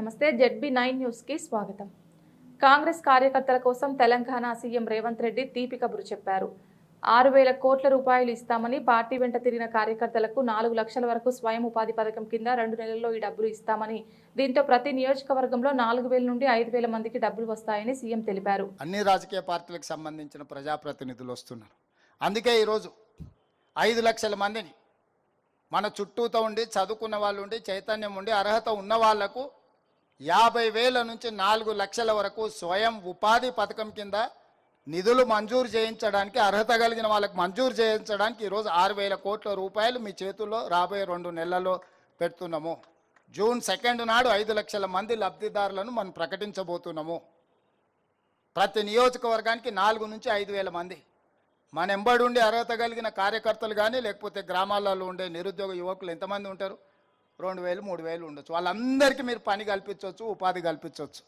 నమస్తే ZB nine న్యూస్కి స్వాగతం. కాంగ్రెస్ కార్యకర్తల కోసం తెలంగాణ సీఎం రేవంత్ రెడ్డి తీపి కబురు చెప్పారు. ఆరు వేల కోట్ల రూపాయలు ఇస్తామని పార్టీ వెంట తిరిగిన కార్యకర్తలకు నాలుగు లక్షల వరకు స్వయం ఉపాధి పథకం కింద రెండు నెలల్లో ఈ డబ్బులు ఇస్తామని దీంతో ప్రతి నియోజకవర్గంలో నాలుగు వేల నుండి ఐదు వేల మందికి డబ్బులు వస్తాయని సీఎం తెలిపారు. అన్ని రాజకీయ పార్టీలకు సంబంధించిన ప్రజాప్రతినిధులు వస్తున్నారు. అందుకే ఈరోజు ఐదు లక్షల మందిని మన చుట్టూతో ఉండి చదువుకున్న వాళ్ళు ఉండి చైతన్యం ఉండి అర్హత ఉన్న వాళ్ళకు యాభై వేల నుంచి నాలుగు లక్షల వరకు స్వయం ఉపాధి పథకం కింద నిధులు మంజూరు చేయించడానికి అర్హత కలిగిన వాళ్ళకి మంజూరు చేయించడానికి ఈరోజు ఆరు వేల కోట్ల రూపాయలు మీ చేతుల్లో రాబోయే రెండు నెలల్లో పెడుతున్నాము. జూన్ సెకండ్ నాడు ఐదు లక్షల మంది లబ్ధిదారులను మనం ప్రకటించబోతున్నాము. ప్రతి నియోజకవర్గానికి నాలుగు నుంచి ఐదు వేల మంది. మన ఎంబడి ఉండి అర్హత కలిగిన కార్యకర్తలు కానీ లేకపోతే గ్రామాలలో ఉండే నిరుద్యోగ యువకులు ఎంతమంది ఉంటారు? రెండు వేలు మూడు వేలు ఉండొచ్చు. వాళ్ళందరికీ మీరు పని కల్పించవచ్చు ఉపాధి కల్పించవచ్చు